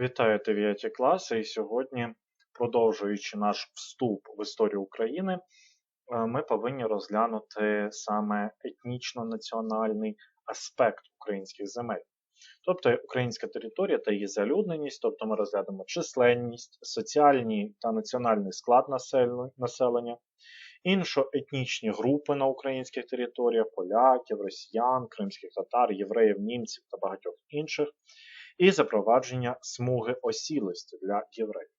Вітаю 9 класи. І сьогодні, продовжуючи наш вступ в історію України, е, ми повинні розглянути саме етнічно-національний аспект українських земель. Тобто українська територія та її залюдненість, тобто ми розглянемо численність, соціальний та національний склад населення, іншоетнічні групи на українських територіях поляків, росіян, кримських татар, євреїв, німців та багатьох інших і запровадження смуги осілості для євреїв.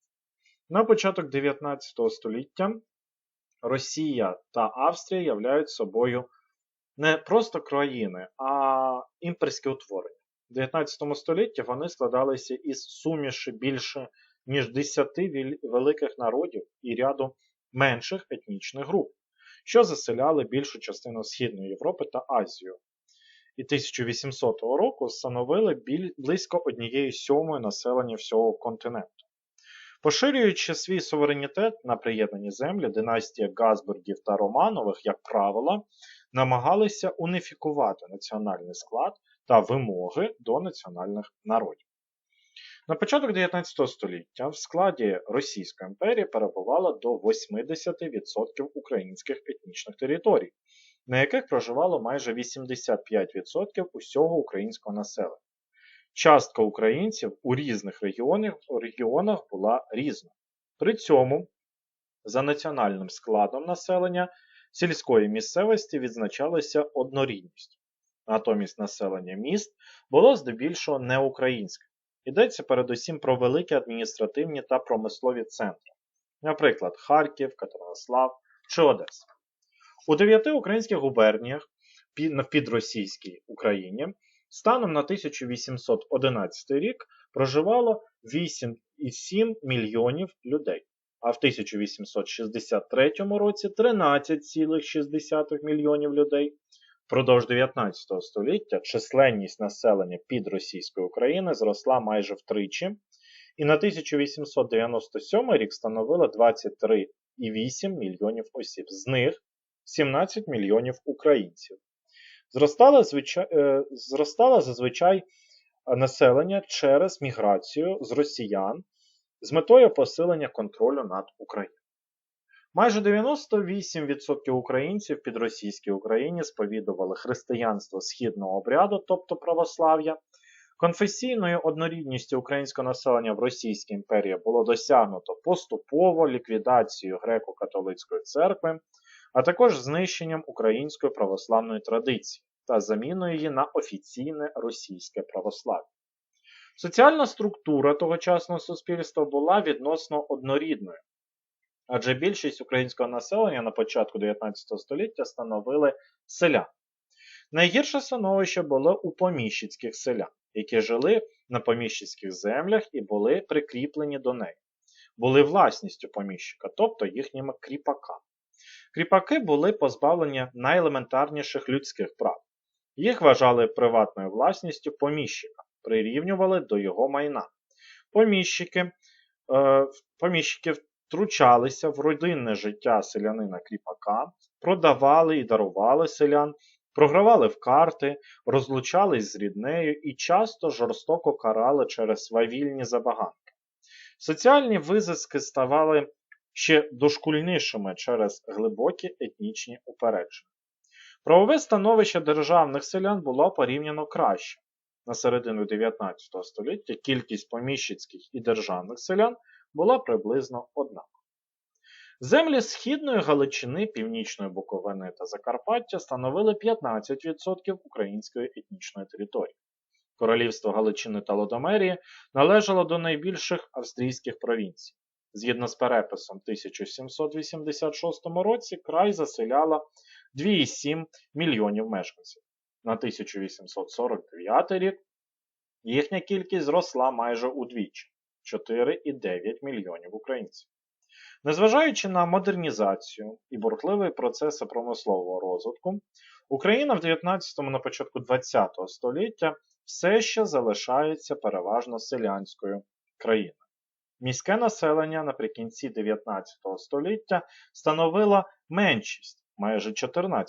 На початок 19 століття Росія та Австрія являють собою не просто країни, а імперське утворення. В 19 столітті вони складалися із суміші більше ніж 10 великих народів і ряду менших етнічних груп, що заселяли більшу частину Східної Європи та Азію, і 1800 року становили близько однієї сьомої населення всього континенту. Поширюючи свій суверенітет на приєднані землі, династія Газбургів та Романових, як правило, намагалися уніфікувати національний склад та вимоги до національних народів. На початок 19 століття в складі Російської імперії перебувало до 80% українських етнічних територій, на яких проживало майже 85% усього українського населення. Частка українців у різних регіонах, регіонах була різна. При цьому, за національним складом населення сільської місцевості відзначалася однорідність. Натомість населення міст було здебільшого неукраїнське. Йдеться передусім про великі адміністративні та промислові центри, наприклад, Харків, Катеринослав чи Одеса. У дев'яти українських губерніях в підросійській Україні станом на 1811 рік проживало 8,7 мільйонів людей, а в 1863 році 13,6 мільйонів людей. Впродовж 19 століття численність населення підросійської України зросла майже втричі, і на 1897 рік становила 23,8 мільйонів осіб. З них 17 мільйонів українців. Зростало, звичай, е, зростало зазвичай населення через міграцію з росіян з метою посилення контролю над Україною. Майже 98% українців під російській Україні сповідували християнство східного обряду, тобто православ'я. Конфесійною однорідністю українського населення в Російській імперії було досягнуто поступово ліквідацією греко-католицької церкви а також знищенням української православної традиції та заміною її на офіційне російське православ'я. Соціальна структура тогочасного суспільства була відносно однорідною, адже більшість українського населення на початку 19 століття становили селян. Найгірше становище було у поміщицьких селян, які жили на поміщицьких землях і були прикріплені до неї, були власністю поміщика, тобто їхніми кріпаками. Кріпаки були позбавлені найелементарніших людських прав. Їх вважали приватною власністю поміщика, прирівнювали до його майна. Поміщики, е, Поміщики втручалися в родинне життя селянина кріпака, продавали і дарували селян, програвали в карти, розлучались з ріднею і часто жорстоко карали через свавільні забаганки. Соціальні визиски ставали ще дошкульнішими через глибокі етнічні упередження. Правове становище державних селян було порівняно краще. На середину 19 століття кількість поміщицьких і державних селян була приблизно однакова. Землі Східної Галичини, Північної Буковини та Закарпаття становили 15% української етнічної території. Королівство Галичини та Лодомерії належало до найбільших австрійських провінцій. Згідно з переписом 1786 році край заселяла 2,7 мільйонів мешканців. На 1849 рік їхня кількість зросла майже удвічі 4,9 мільйонів українців. Незважаючи на модернізацію і бурхливий процеси промислового розвитку, Україна в 19 на початку ХХ століття все ще залишається переважно селянською країною. Міське населення наприкінці 19 століття становило меншість майже 14%.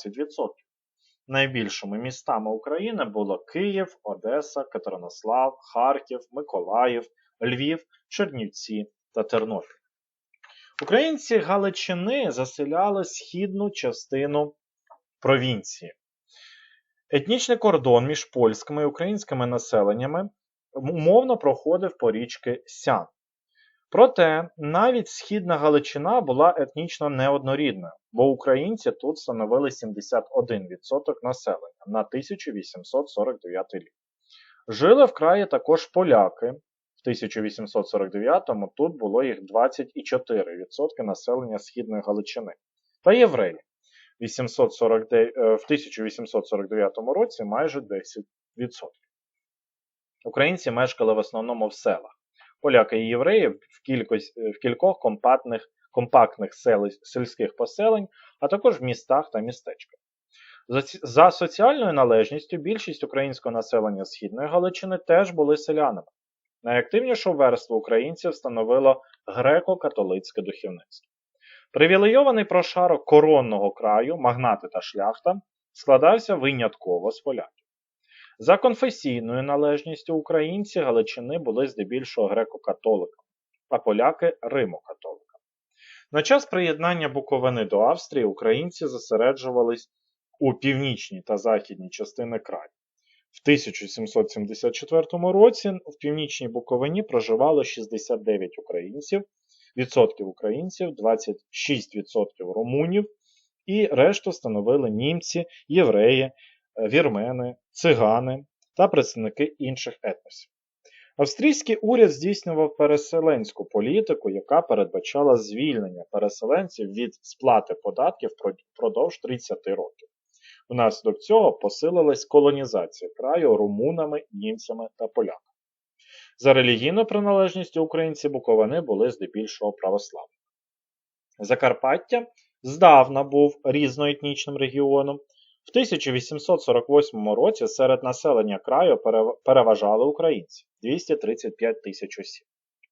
найбільшими містами України було Київ, Одеса, Катеринослав, Харків, Миколаїв, Львів, Чернівці та Тернопіль. Українці Галичини заселяли східну частину провінції. Етнічний кордон між польськими і українськими населеннями умовно проходив по річки Сян. Проте навіть східна Галичина була етнічно неоднорідною, бо українці тут становили 71% населення на 1849 рік. Жили в краї також поляки. В 1849-му тут було їх 24% населення Східної Галичини. Та євреї 849, е, в 1849 році майже 10%. Українці мешкали в основному в селах. Поляки і євреї в, кількось, в кількох компактних, компактних сел, сільських поселень, а також в містах та містечках. За, за соціальною належністю більшість українського населення Східної Галичини теж були селянами. Найактивнішу верству українців становило греко-католицьке духовництво. Привілейований прошарок коронного краю, магнати та шляхта складався винятково з поляків. За конфесійною належністю українці Галичини були здебільшого греко-католиками, а поляки римо-католиками. На час приєднання Буковини до Австрії українці зосереджувались у північній та західній частини краю. В 1774 році в північній Буковині проживало 69 українців, відсотків українців, 26% румунів, і решту становили німці, євреї, вірмени, цигани та представники інших етносів. Австрійський уряд здійснював переселенську політику, яка передбачала звільнення переселенців від сплати податків впродовж 30 років. Внаслідок цього посилилась колонізація краю румунами, німцями та поляками. За релігійною приналежністю українці Буковини були здебільшого православні. Закарпаття здавна був різноетнічним регіоном. В 1848 році серед населення краю переважали українці 235 тисяч осіб.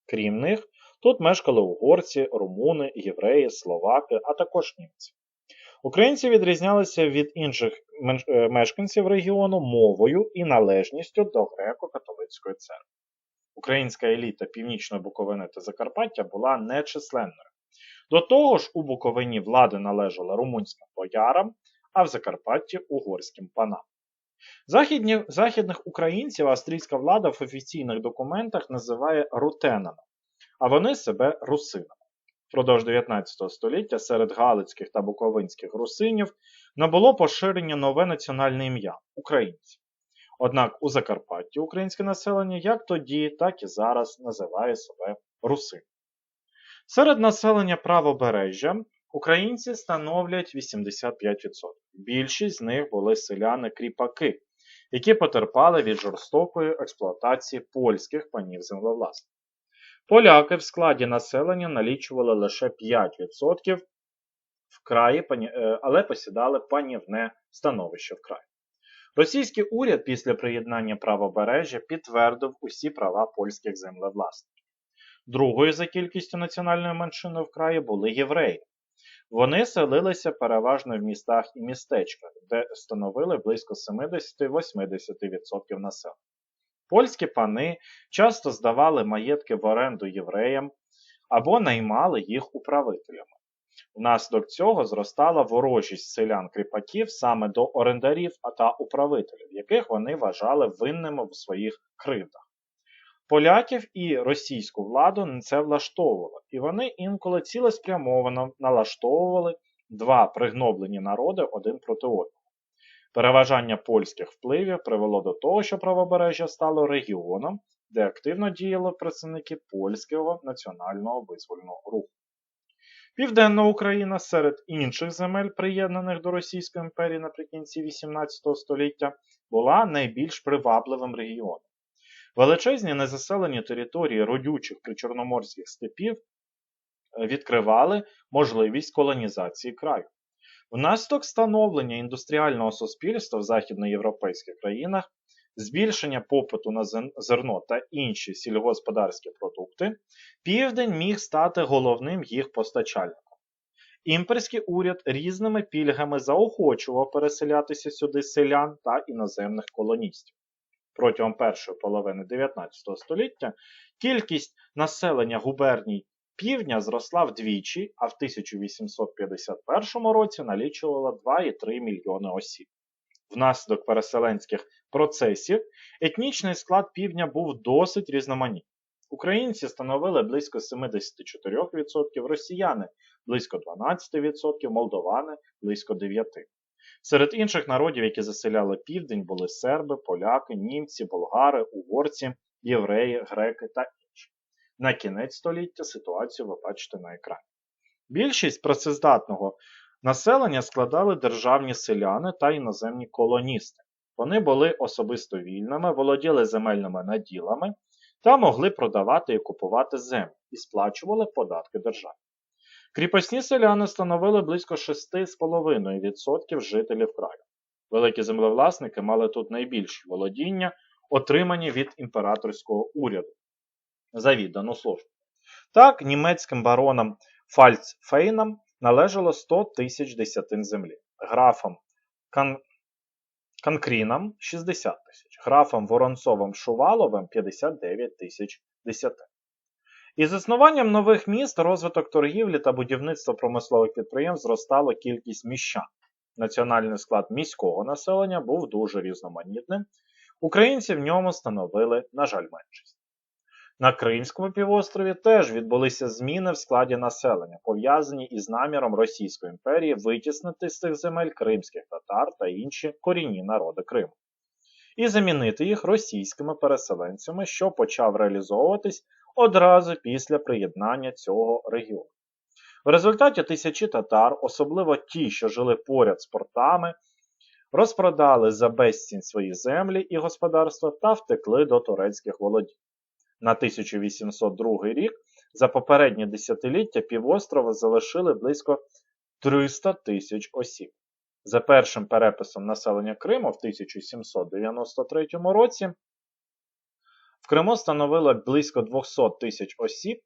Крім них, тут мешкали угорці, румуни, євреї, словаки, а також німці. Українці відрізнялися від інших е, мешканців регіону мовою і належністю до греко-католицької церкви. Українська еліта Північної Буковини та Закарпаття була нечисленною. До того ж, у Буковині влади належала румунським боярам, а в Закарпатті угорським панам. Західні, західних українців австрійська влада в офіційних документах називає рутенами, а вони себе русинами. Впродовж 19 століття серед галицьких та буковинських русинів набуло поширення нове національне ім'я українці. Однак у Закарпатті українське населення як тоді, так і зараз називає себе русин. Серед населення правобережжя українці становлять 85%. Більшість з них були селяни-кріпаки, які потерпали від жорстокої експлуатації польських панів землевласників. Поляки в складі населення налічували лише 5% в краї, але посідали панівне становище в краї. Російський уряд після приєднання правобережжя підтвердив усі права польських землевласників. Другою за кількістю національної меншини в краї були євреї. Вони селилися переважно в містах і містечках, де становили близько 70-80% населення. Польські пани часто здавали маєтки в оренду євреям або наймали їх управителями. Внаслідок цього зростала ворожість селян кріпаків саме до орендарів та управителів, яких вони вважали винними в своїх кривдах. Поляків і російську владу не це влаштовувало, і вони інколи цілеспрямовано налаштовували два пригноблені народи один проти одного. Переважання польських впливів привело до того, що правобережжя стало регіоном, де активно діяли представники польського національного визвольного руху. Південна Україна серед інших земель, приєднаних до Російської імперії наприкінці XVIII століття, була найбільш привабливим регіоном. Величезні незаселені території родючих причорноморських степів е, відкривали можливість колонізації краю. Внаслідок становлення індустріального суспільства в західноєвропейських країнах, збільшення попиту на зерно та інші сільгосподарські продукти, південь міг стати головним їх постачальником. імперський уряд різними пільгами заохочував переселятися сюди селян та іноземних колоністів. Протягом першої половини 19 століття кількість населення губерній півдня зросла вдвічі, а в 1851 році налічувала 2,3 мільйони осіб. Внаслідок переселенських процесів етнічний склад півдня був досить різноманітний. Українці становили близько 74%, росіяни близько 12%, молдовани близько 9%. Серед інших народів, які заселяли південь, були серби, поляки, німці, болгари, угорці, євреї, греки та інші. На кінець століття ситуацію ви бачите на екрані. Більшість працездатного населення складали державні селяни та іноземні колоністи. Вони були особисто вільними, володіли земельними наділами та могли продавати і купувати землю і сплачували податки державі. Кріпосні селяни становили близько 6,5% жителів краю. Великі землевласники мали тут найбільші володіння, отримані від імператорського уряду за віддану службу. Так, німецьким баронам Фальцфейнам належало 100 тисяч десятин землі, графам Кан... Канкрінам 60 тисяч, графам Воронцовим Шуваловим 59 тисяч десятин. Із заснуванням нових міст, розвиток торгівлі та будівництва промислових підприємств зростала кількість міщан. Національний склад міського населення був дуже різноманітним. Українці в ньому становили, на жаль, меншість. На Кримському півострові теж відбулися зміни в складі населення, пов'язані із наміром Російської імперії витіснити з цих земель кримських татар та інші корінні народи Криму, і замінити їх російськими переселенцями, що почав реалізовуватись одразу після приєднання цього регіону. В результаті тисячі татар, особливо ті, що жили поряд з портами, розпродали за безцінь свої землі і господарства та втекли до турецьких володінь. На 1802 рік за попереднє десятиліття півострова залишили близько 300 тисяч осіб. За першим переписом населення Криму в 1793 році в Криму становило близько 200 тисяч осіб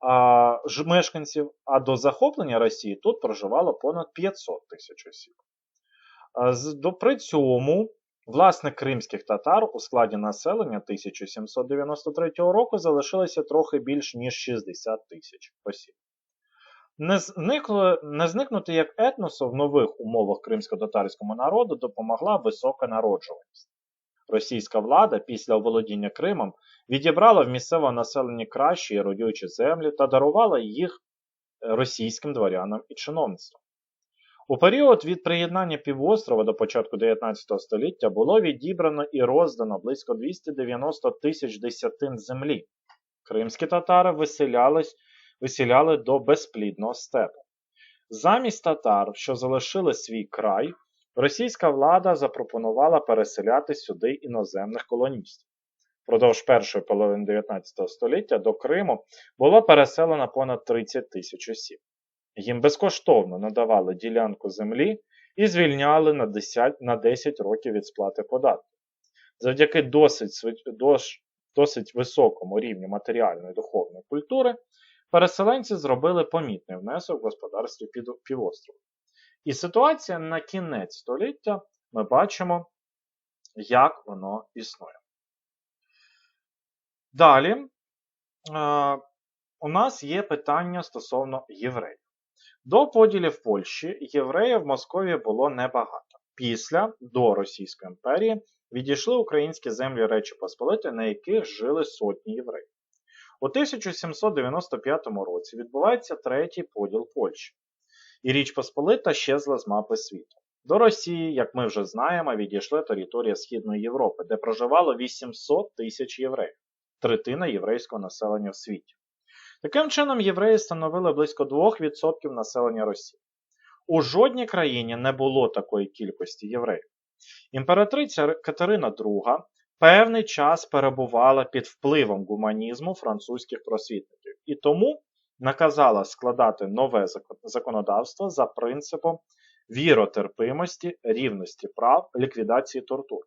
а, мешканців, а до захоплення Росії тут проживало понад 500 тисяч осіб. А, при цьому власне кримських татар у складі населення 1793 року залишилося трохи більш ніж 60 тисяч осіб. Не, зникло, не зникнути як етносу в нових умовах кримсько-татарському народу допомогла висока народжуваність. Російська влада після оволодіння Кримом відібрала в місцевого населення кращі і родючі землі та дарувала їх російським дворянам і чиновництвам. У період від приєднання півострова до початку 19 століття було відібрано і роздано близько 290 тисяч десятин землі. Кримські татари виселялись, виселяли до безплідного степу. Замість татар, що залишили свій край, російська влада запропонувала переселяти сюди іноземних колоністів. Продовж першої половини 19 століття до Криму було переселено понад 30 тисяч осіб. Їм безкоштовно надавали ділянку землі і звільняли на 10, на 10 років від сплати податків. Завдяки досить, досить, високому рівню матеріальної духовної культури переселенці зробили помітний внесок в господарстві півострову. І ситуація на кінець століття ми бачимо, як воно існує. Далі е, у нас є питання стосовно євреїв. До поділів Польщі євреїв в Московії було небагато. Після до Російської імперії відійшли українські землі Речі Посполити, на яких жили сотні євреїв. У 1795 році відбувається третій поділ Польщі, і Річ Посполита щезла з мапи світу. До Росії, як ми вже знаємо, відійшла територія Східної Європи, де проживало 800 тисяч євреїв, третина єврейського населення в світі. Таким чином, євреї становили близько 2% населення Росії. У жодній країні не було такої кількості євреїв. Імператриця Катерина II певний час перебувала під впливом гуманізму французьких просвітників і тому наказала складати нове законодавство за принципом віротерпимості, рівності прав, ліквідації тортур.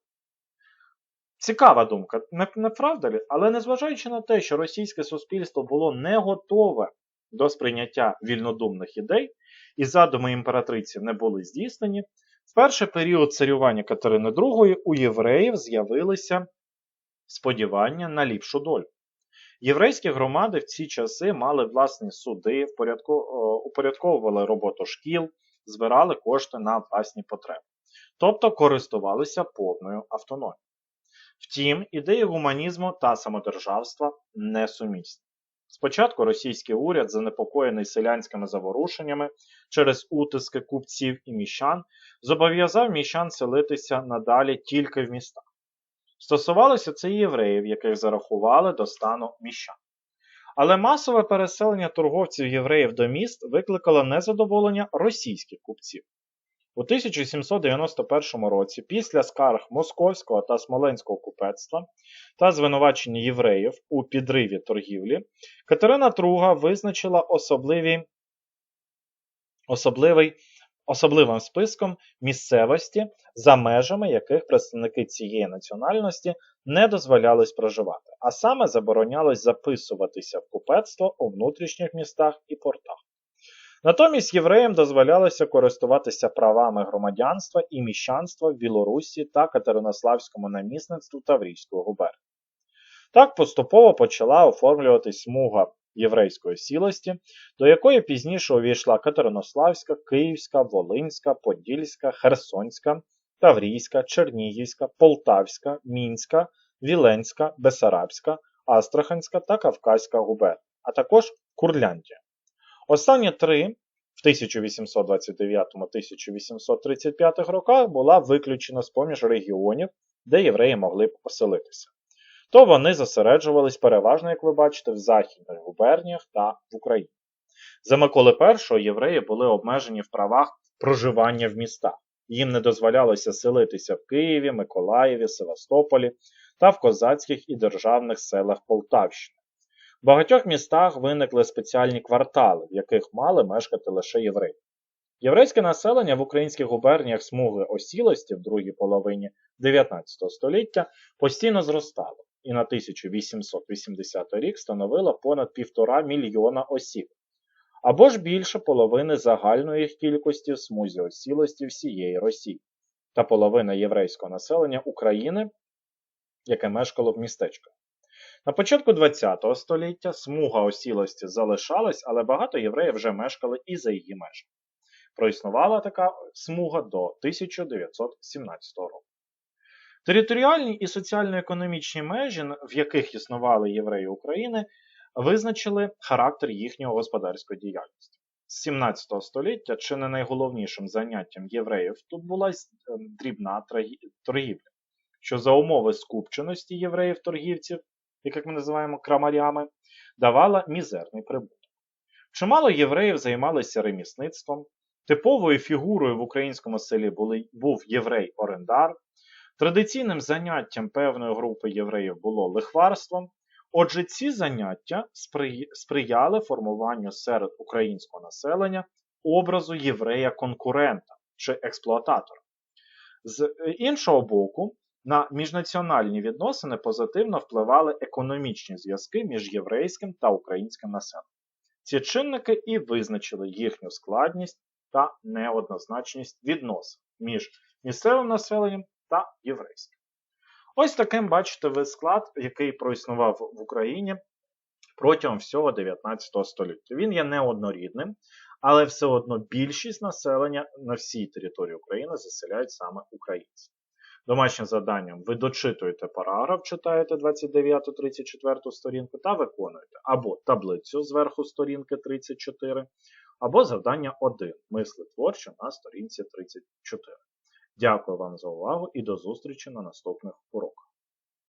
Цікава думка, не, не правда ли? Але незважаючи на те, що російське суспільство було не готове до сприйняття вільнодумних ідей, і задуми імператриців не були здійснені, в перший період царювання Катерини II у євреїв з'явилися сподівання на ліпшу долю. Єврейські громади в ці часи мали власні суди, упорядковували роботу шкіл, збирали кошти на власні потреби, тобто користувалися повною автономією. Втім, ідеї гуманізму та самодержавства несумісні. Спочатку російський уряд, занепокоєний селянськими заворушеннями через утиски купців і міщан, зобов'язав міщан селитися надалі тільки в містах. Стосувалося це і євреїв, яких зарахували до стану міщан. Але масове переселення торговців євреїв до міст викликало незадоволення російських купців. У 1791 році, після скарг Московського та Смоленського купецтва та звинувачення євреїв у підриві торгівлі, Катерина II визначила особливий, особливий, особливим списком місцевості, за межами яких представники цієї національності не дозволялись проживати, а саме заборонялось записуватися в купецтво у внутрішніх містах і портах. Натомість євреям дозволялося користуватися правами громадянства і міщанства в Білорусі та Катеринославському намісництву Таврійського губернії. Так поступово почала оформлюватись смуга єврейської сілості, до якої пізніше увійшла Катеринославська, Київська, Волинська, Подільська, Херсонська, Таврійська, Чернігівська, Полтавська, Мінська, Віленська, Бесарабська, Астраханська та Кавказька губернія, а також Курляндія. Останні три в 1829-1835 роках була виключена з поміж регіонів, де євреї могли б оселитися. То вони зосереджувались переважно, як ви бачите, в Західних губерніях та в Україні. За Миколи І євреї були обмежені в правах проживання в містах. Їм не дозволялося селитися в Києві, Миколаєві, Севастополі та в козацьких і державних селах Полтавщини. В багатьох містах виникли спеціальні квартали, в яких мали мешкати лише євреї. Єврейське населення в українських губерніях смуги осілості в другій половині 19 століття постійно зростало і на 1880 рік становило понад півтора мільйона осіб, або ж більше половини загальної кількості смузі осілості всієї Росії та половина єврейського населення України, яке мешкало в містечках. На початку ХХ століття смуга осілості залишалась, але багато євреїв вже мешкали і за її межами. Проіснувала така смуга до 1917 року. Територіальні і соціально-економічні межі, в яких існували євреї України, визначили характер їхньої господарської діяльності. З 17 століття чи не найголовнішим заняттям євреїв тут була ем, дрібна торгівля, що за умови скупченості євреїв-торгівців як ми називаємо крамарями, давала мізерний прибуток. Чимало євреїв займалися ремісництвом, типовою фігурою в українському селі були, був єврей-орендар, традиційним заняттям певної групи євреїв було лихварством. Отже, ці заняття сприяли формуванню серед українського населення образу єврея-конкурента чи експлуататора. З е, іншого боку, на міжнаціональні відносини позитивно впливали економічні зв'язки між єврейським та українським населенням. Ці чинники і визначили їхню складність та неоднозначність відносин між місцевим населенням та єврейським. Ось таким бачите ви склад, який проіснував в Україні протягом всього 19 століття. Він є неоднорідним, але все одно більшість населення на всій території України заселяють саме українці. Домашнім завданням ви дочитуєте параграф, читаєте 29-34 сторінку та виконуєте або таблицю зверху сторінки 34, або завдання 1 мисли творче на сторінці 34. Дякую вам за увагу і до зустрічі на наступних уроках.